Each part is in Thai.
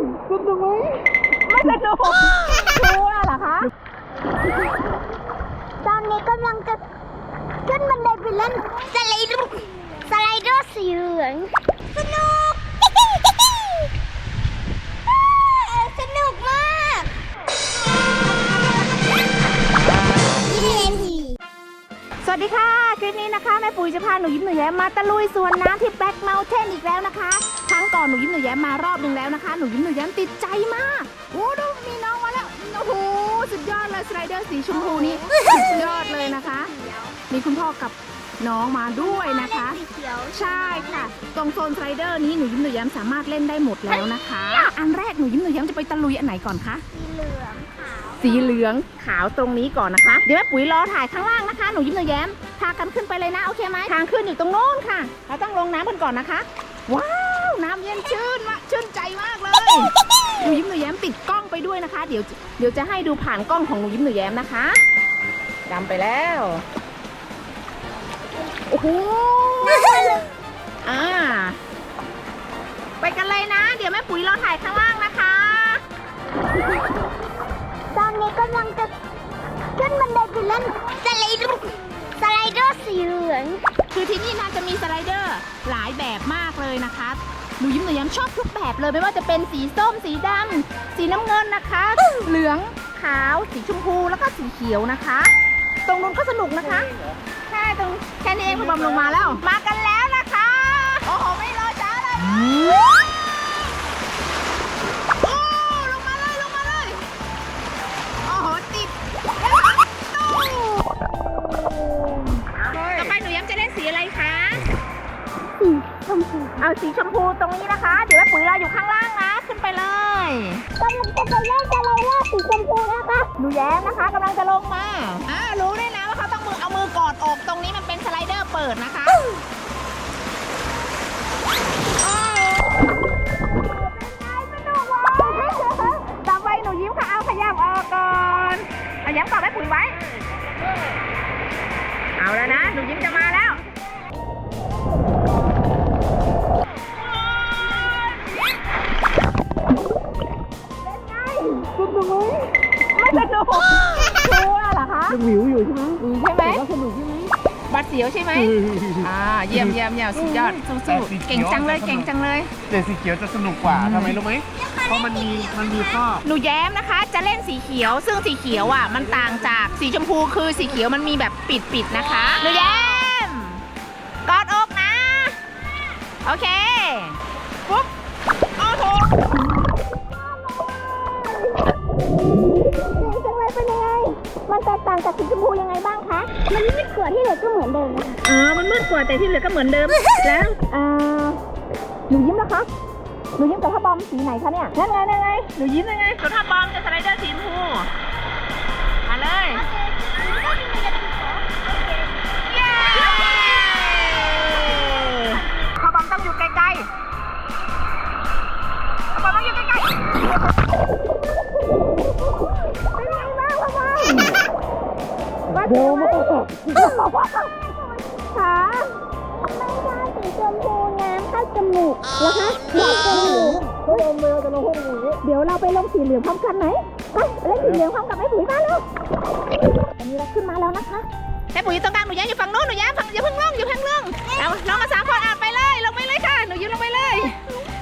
สนุกไหมไม่สนุกกลัวเหรอคะ ตอนนี้กำลังจะขึ้นบันไดไปเล่นสไลเดอร์สไลเดอร์สีเหลืองสนุก สนุกมาก วัสดีค่ะ คลิปนี้นะคะแม่ปุ๋ยจะพาหนูยิ้มหนูแย้มมาตะลุยสวนน้ำที่แบล็กเมลเทนอีกแล้วนะคะ ครั้งก่อนหนูยิ้มหนูแย้มมารอบหนึ่งแล้วนะคะ หนูยิ้มหนูแย้มติดใจมากโอ้ดูมีน้องมาแล้วโอ้โหสุดยอดเลยสไลเดอร์สีชมพูนี้สุดยอดเลยนะคะ มีคุณพ่อกับน้องมาด้วยนะคะใช่ค่ะ ตรงโซนสไลเดอร์นี้หนูยิ้มหนูแย้มสามารถเล่นได้หมดแล้วนะคะ อันแรกหนูยิ้มหนูแย้มจะไปตะลุยอันไหนก่อนคะสีเหลือง สีเหลืองขาวตรงนี้ก่อนนะคะ เดี๋ยวแม่ปุ๋ยรอถ่ายข้างล่างนะคะ หนูยิ้มหนูแย้ม พากันขึ้นไปเลยนะ โอเคไหมทางขึ้นอยู่ตรงโน้นค่ะ เราต้องลงน้ำกันก่อนนะคะ ว้าว น้ำเย็นชื่นมากชื่นใจมากเลย หนูยิ้มหนูแย้มติดกล้องไปด้วยนะคะ เดี๋ยวเดี๋ยวจะให้ดูผ่านกล้องของหนูยิ้มหนูแย้มนะคะดำไปแล้ว โอ้โห อ่า ไปกันเลยนะ เดี๋ยวแม่ปุ๋ยรอถ่ายข้างล่างนะคะ นนี้กำลังจะขึ้นบันไดไปเล่นสไลเดอร์สไลเดอร์สีเหลืองคือที่นี่น่าจะมีสไลเดอร์หลายแบบมากเลยนะคะหนูยิ้มหนูย้ำชอบทุกแบบเลยไม่ว่าจะเป็นสีส้มสีดำสีน้ำเงินนะคะ เหลืองขาวสีชมพูแล้วก็สีเขียวนะคะ ตรงนู้นก็สนุกนะคะใช่ตรงแค่นี้เองพอบอมลงมาแล้ว มากันแล้วนะคะ โอ้โห ไม่รอช้าเลย มพูเอาสีชมพูตรงนี้นะคะ เดี๋ยวแม่ปุ๋ยรออยู่ข้างล่างนะ ขึ้นไปเลยกำลังจะไปเล่นสไลเดอร์สีชมพูนะคะหนูแย้มนะคะกำลังจะลงมาอ่ารู้ด้วยนะว่าเขาต้องมือเอามือกอดอกตรงนี้มันเป็นสไลเดอร์เปิดนะคะอ้าวต่อไปหนูยิ้มค่ะ เอาขยับออกก่อนเอาย้ำก่อนแม่ปุ๋ยไว้ เอาแล้วนะ หนูยิ้มจะมา ไม่สนุกกลัวเหรอคะยังหิวอยู่ใช่ไหมอืมใช่ไหมแต่ว่าสนุกใช่ไหมบัดเสียวใช่ไหมอ่าเยี่ยมเยี่ยมเยี่ยมสุดยอดสู้ๆเก่งจังเลยเก่งจังเลย แต่สีเขียวจะสนุกกว่าทำไมรู้ไหมเพราะมันมีมันมีข้อหนูแย้มนะคะ จะเล่นสีเขียว ซึ่งสีเขียวอะมันต่างจากสีชมพูคือสีเขียวมันมีแบบปิดปิดๆนะคะหนูแย้มกอดอกนะ โอเค มันไม่เกิดที่เหลือก็เหมือนเดิมนะคะอ๋อ มันมืดกว่าแต่ที่เหลือก็เหมือนเดิม แล้วอ่าหนูยิ้มนะคะหนูยิ้มกับผ้าบอมสีไหนคะเนี่ย นั่นไงนั่นไงหนูยิ้มยังไงกับผ้าบอมจะสไลเดอร์สีชมพู เดี๋ยวเราไปลงสีเหลืองพร้อมกันไหมไปไปเล่นสีเหลืองพร้อมกับแม่ปุ๋ยมาเร็วอันนี้เราขึ้นมาแล้วนะคะแม่ปุ๋ยอยู่ตรงกลางหนูย้ายอยู่ฝั่งโน้นหนูย้ายฝั่งอย่าเพิ่งลงอย่าเพิ่งลงเอาน้องมาสามคนอะไปเลยลงไปเลยค่ะหนูยิ้มลงไปเลย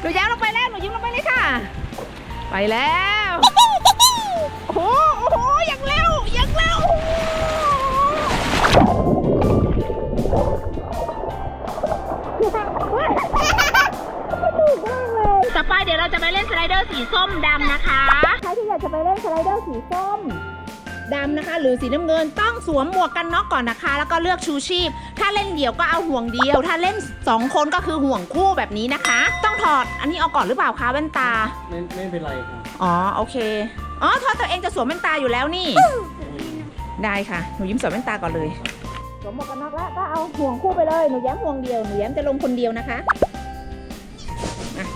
หนูย้ายลงไปแล้วหนูยิ้มลงไปเลยค่ะ ไปแล้วโอ้โหโอ้โหอย่างเร็วอย่างเร็ว เล่นสไลเดอร์สีส้มดำนะคะ หรือสีน้ำเงินต้องสวมหมวกกันน็อกก่อนนะคะ แล้วก็เลือกชูชีพ ถ้าเล่นเดี่ยวก็เอาห่วงเดียว ถ้าเล่นสองคนก็คือห่วงคู่แบบนี้นะคะ ต้องถอดอันนี้เอาก่อนหรือเปล่าคะแว่นตา ไม่ไม่เป็นไรครับอ๋อโอเคอ๋อถอดตัวเองจะสวมแว่นตาอยู่แล้วนี่ ได้ค่ะหนูยิ้มสวมแว่นตาก่อนเลยสวมหมวกกันน็อกแล้วก็เอาห่วงคู่ไปเลยหนูแย้มห่วงเดียวหนูแย้มจะลงคนเดียวนะคะอะ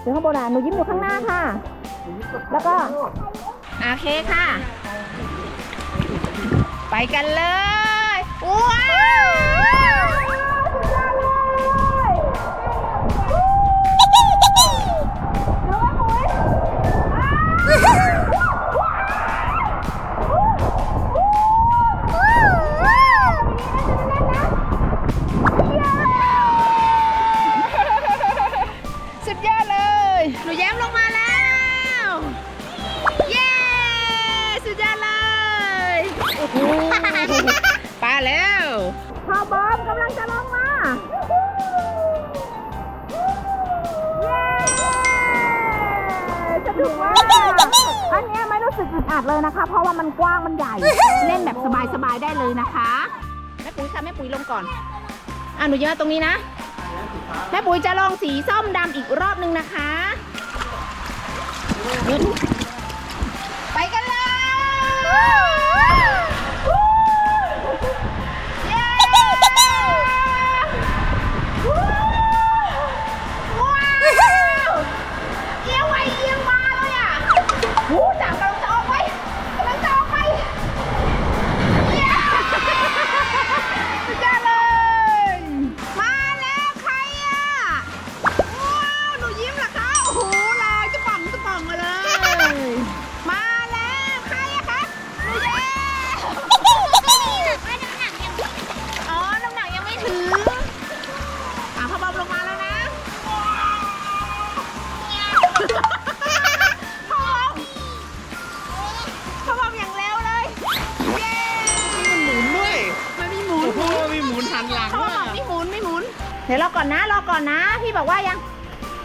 เดี๋ยวข้างบนอะหนูยิ้มอยู่ข้างหน้าค่ะ แล้วก็โอเคค่ะ ไปกันเลย อึดอัดเลยนะคะ เพราะว่ามันกว้างมันใหญ่ เล่นแบบสบายๆได้เลยนะคะแม่ปุ๋ยค่ะแม่ปุ๋ยลงก่อนอะหนูยืนมาตรงนี้นะแม่ปุ๋ยจะลองสีส้มดำอีกรอบนึงนะคะยืนไปกันเลย อก่อนนะ รอก่อนนะ พี่บอกว่ายัง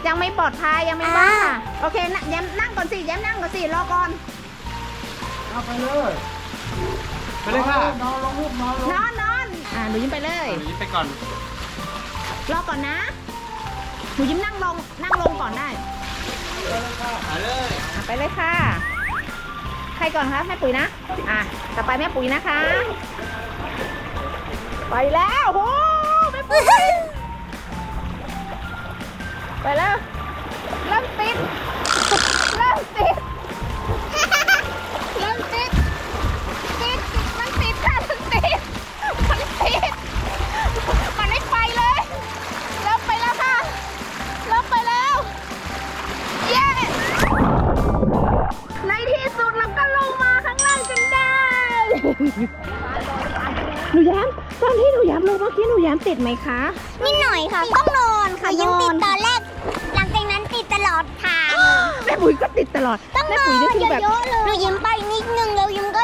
ยังไม่ปลอดภัยยังไม่บ้าค่ะโอเคนะแย้มนั่งก่อนสิแย้มนั่งก่อนสิรอก่อน เอาไปเลยไปเลยค่ะนอนลงลูกนอนลงนอนนอนอ่าหนูยิ้มไปเลยนี้ไปก่อน รอก่อนนะหนูยิ้มนั่งลงนั่งลงก่อนได้ไปเลยอะไปเลยค่ะ ใครก่อนคะแม่ปุ๋ยนะ อะต่อไปแม่ปุ๋ยนะคะ ไปแล้วโอ้โหแม่ปุ๋ย ไปแล้วเริ่มติดเริ่มติดเริ่มติดติดติดมันติดค่ะมันติดมันติดมันไม่ไปเลยเริ่มไปแล้วค่ะเริ่มไปแล้วเย้ในที่สุดเราก็ลงมาข้างล่างจนได้หนูแย้มตอนที่หนูแย้มลงเมื่อกี้หนูแย้มติดไหมคะ นิดหน่อยค่ะ ต้องนอนค่ะ ยังติดตอนแรก ติดตลอดทาง แม่ปุ๋ยก็ติดตลอดต้องแม่นอปุ๋ยนก็คือแบบเยอะๆเลยหนูยิ้มไปนิดนึงแล้วยิ้มก็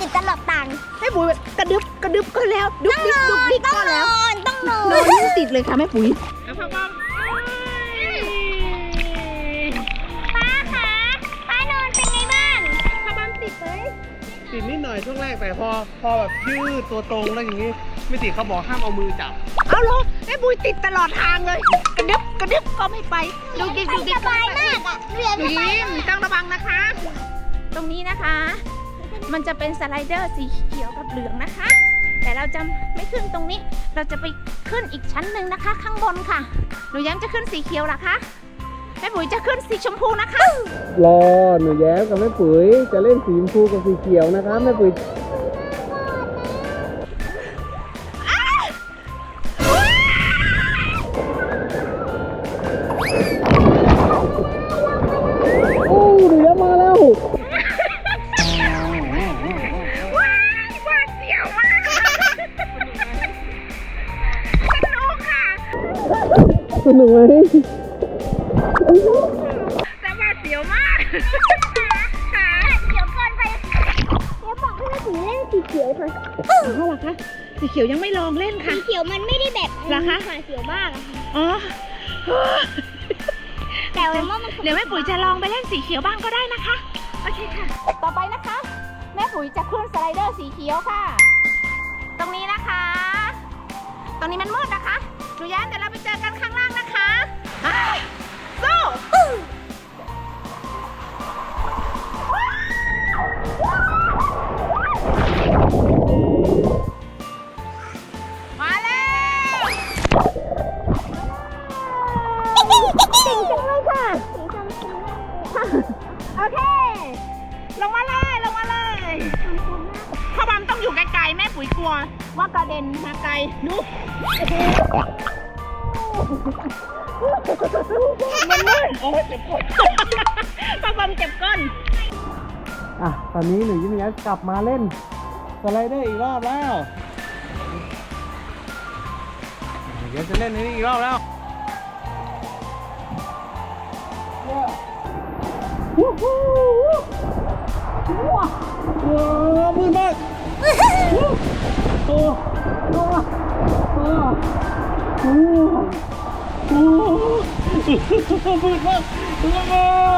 ติดตลอดทางแม่ปุ๋ยแบบกระดึบกระดึบก็แล้วดุ๊กดิ๊กดุ๊กดิ๊กต้องก็นแล้วอนต้องนอน นอนยิ่งติดเลยค่ะแม่ปุ๋ยแล้วพ่อบอมป้าคะป้านอนเป็นไงบ้างถ้าบ้านติดไหมติดนิดหน่อยช่วงแรกแต่พอพอแบบยืดตัวตรงแล้วอย่างนี้ ไม่ติดเขาบอกห้ามเอามือจับ เอาเหรอแม่ปุ๋ยติดตลอดทางเลย กระดึบกระดึบก็ไม่ไปดุ๊กดิ๊กไปดุ๊กดิ๊สกก็บายไม่ไปมากอะเรียนหนูสบายยิ้มต้องระวังนะคะ ตรงนี้นะคะ มันจะเป็นสไลเดอร์สีเขียวกับเหลืองนะคะ แต่เราจะไม่ขึ้นตรงนี้ เราจะไปขึ้นอีกชั้นหนึ่งนะคะ ข้างบนค่ะหนูแย้มจะขึ้นสีเขียวเหรอคะแม่ปุ๋ยจะขึ้นสีชมพูนะคะ รอหนูแย้มกับแม่ปุ๋ยจะเล่นสีชมพูกับสีเขียวนะครับแม่ปุ๋ย เขียวเกินไปเดี๋ยวบอกให้แม่ปุ๋ยเล่นสีเขียวค่ะเอาเหรอคะสีเขียวยังไม่ลองเล่นค่ะ สีเขียวมันไม่ได้แบบเหรอคะ หวาดเสียวมากอะค่ะอ๋อแต่ว่ามันเดี๋ยวแม่ปุ๋ยจะลองไปเล่นสีเขียวบ้างก็ได้นะคะ โอเคค่ะ ต่อไปนะคะ แม่ปุ๋ยจะขึ้นสไลเดอร์สีเขียวค่ะ ตรงนี้นะคะ ตรงนี้มันมืดนะคะหนูย้านเดี๋ยวเราไปเจอกันข้างล่างนะคะอะสู้ โอเค ลงมาเลยลงมาเลยพ่อบอมต้องอยู่ไกลๆแม่ปุ๋ยกลัว ว่ากระเด็นมาไกลดูมันมืดโอ้ยเจ็บก้นพ่อบอมเจ็บก้นอะ ตอนนี้หนูยิ้มแย้มกลับมาเล่นสไลเดอร์อีกรอบแล้วหนูแย้มจะเล่นนนี้อีกรอบแล้วว้าวว้าวว้าวมืดมากโอ้โอ้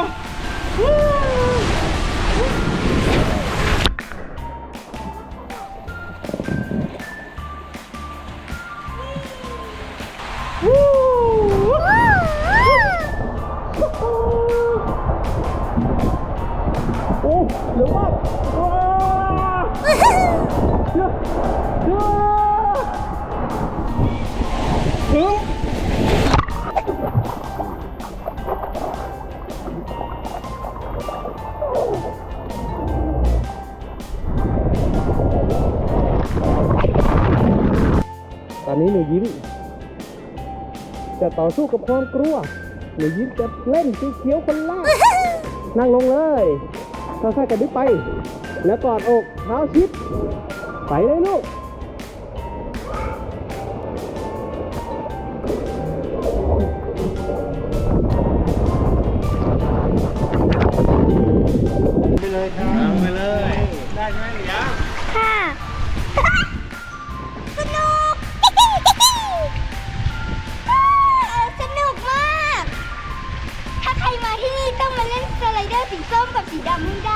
จะต่อสู้กับความกลัวหนูยิ้มจะเล่นสีเขียวคนแรกนั่งลงเลยค่อยๆกระดึ๊บไป แล้วกอดอกเท้าชิดไปเลยลูก สีส้มกับสีดำไม่ได้